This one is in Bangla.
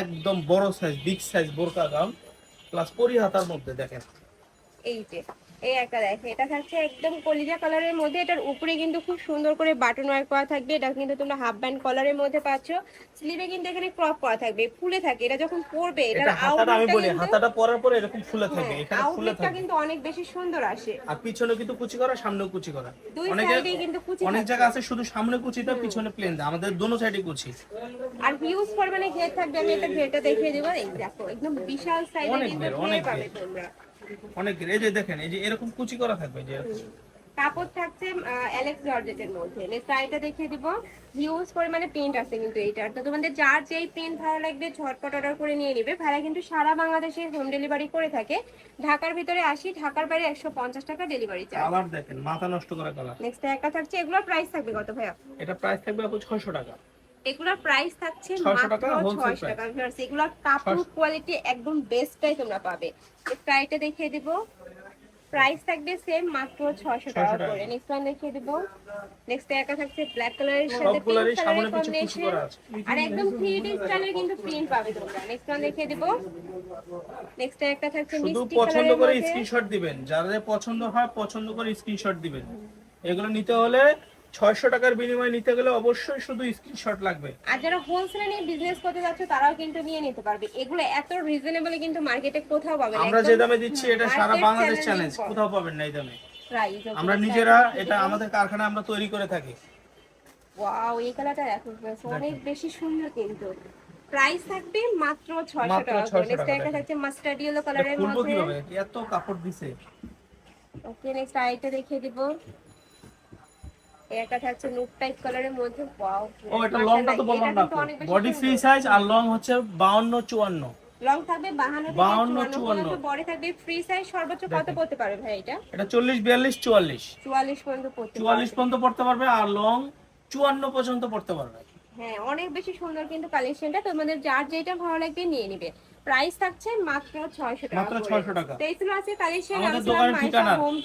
একদম বড় সাইজ বিগ সাইজ বোরকা গাম প্লাস পরিহাতার মধ্যে দেখেন। এই যে। এই একটা দেখে। এটা থাকছে একদম কলিজা কালারের মধ্যে। এটার উপরে কিন্তু খুব সুন্দর করে বাটন ওয়ার্ক করা থাকবে। এটা কিন্তু তোমরা হাফ ব্যান্ড কলারের মধ্যে পাচ্ছ। স্লিভে কিন্তু এখানে ক্রপ করা থাকবে। ফুলে থাকে। এটা যখন পরবে এটা আমি বলি হাতাটা পরার পরে এরকম ফুলে থাকে। এখানে ফুলে থাকে। কিন্তু অনেক বেশি সুন্দর আসে। আর পিছনে কিন্তু কুচি করা সামনেও কুচি করা। অনেকে কিন্তু কুচি অনেক জায়গা আছে শুধু সামনে কুচি দেয় পিছনে প্লেন দেয় আমাদের দোনো সাইডে কুচি। আর হিউজ পরিমাণে ঘের থাকবে। আমি এটা ঘেরটা দেখিয়ে দেবো। এই দেখো একদম বিশাল সাইজের কিন্তু ঘের, পাবে তোমরা। অনেক এই যে দেখেন এই যে এরকম কুচি করা থাকবে যে কাপড় থাকছে অ্যালেক্স জর্জেটের মধ্যে। নেক্সট দেখিয়ে দিব। হিউজ পরিমাণে প্রিন্ট আছে কিন্তু এইটার তো তোমাদের যার যেই প্রিন্ট ভালো লাগবে ঝটপট অর্ডার করে নিয়ে নেবে। ভাড়া কিন্তু সারা বাংলাদেশে হোম ডেলিভারি করে থাকে। ঢাকার ভিতরে আসি ঢাকার বাইরে একশো পঞ্চাশ টাকা ডেলিভারি চার্জ কালার দেখেন মাথা নষ্ট করা কালার নেক্সট একটা থাকছে এগুলোর প্রাইস থাকবে কত ভাইয়া? এটা প্রাইস থাকবে আপু ছয়শো টাকা। এগুলোর প্রাইস থাকছে মাত্র wholesale ছয়শো টাকা। Viewers, এগুলোর কাপড় কোয়ালিটি একদম বেস্টটাই তোমরা পাবে। প্রাইসটা দেখিয়ে দিব। প্রাইস থাকবে সেম মাত্র ছয়শো টাকা 600 টাকা। করে। নেক্সট ওয়ান দেখিয়ে দিব। নেক্সট একা থাকছে ব্ল্যাক কালারের সাথে পিঙ্ক কালারের কম্বিনেশন আর একদম থ্রি ডি স্টাইলের কিন্তু প্রিন্ট পাবে তোমরা। নেক্সট ওয়ান দেখিয়ে দিব। নেক্সট একটা থাকছে মিষ্টি পছন্দ করে স্ক্রিনশট দিবেন। যাদের পছন্দ হয় পছন্দ করে স্ক্রিনশট দিবেন। এগুলো নিতে হলে ছয়শো টাকার বিনিময়ে নিতে গেলে অবশ্যই শুধু স্ক্রিনশট লাগবে। আর যারা হোলসেলে নিয়ে বিজনেস করতে যাচ্ছে তারাও কিন্তু নিয়ে নিতে পারবে। এগুলো এত রিজনেবল কিন্তু মার্কেটে কোথাও পাবে না। আমরা যে দামে দিচ্ছি এটা সারা বাংলাদেশ চ্যালেঞ্জ কোথাও পাবেন না এই দামে। প্রাইস আমরা নিজেরা এটা আমাদের কারখানায় আমরা তৈরি করে থাকি। ওয়াও এই কালারটা দেখো অনেক বেশি সুন্দর কিন্তু। প্রাইস থাকবে মাত্র 600 টাকা 600 নেক্সট একটা। থাকছে মাস্টার্ড ইয়েলো কালারের মধ্যে। এত কাপড় দিছে। ওকে নেক্সট আইটা দেখিয়ে দিব। এই থাকছে নুট টাইপ কালারের মধ্যে ওয়াও ও এটা লংটা তো বললাম না বডি ফ্রি সাইজ আর লং হচ্ছে 52 54 লং থাকবে 52 54 পর্যন্ত। বডি থাকবে ফ্রি সাইজ সর্বোচ্চ কত পড়তে পারে ভাই এটা? এটা 40 42 44 44 পর্যন্ত পড়তে পারবে। 44 পর্যন্ত পড়তে পারবে আর লং 54 পর্যন্ত পড়তে পারবে। হ্যাঁ অনেক বেশি সুন্দর কিন্তু কালেকশনটা তোমাদের যার যেটা ভালো লাগবে নিয়ে নিবে। প্রাইস থাকছে মাত্র 600 টাকা মাত্র 600 টাকা। তো এই আছে কালেকশন আমাদের দোকানের ঠিকানা। হোম।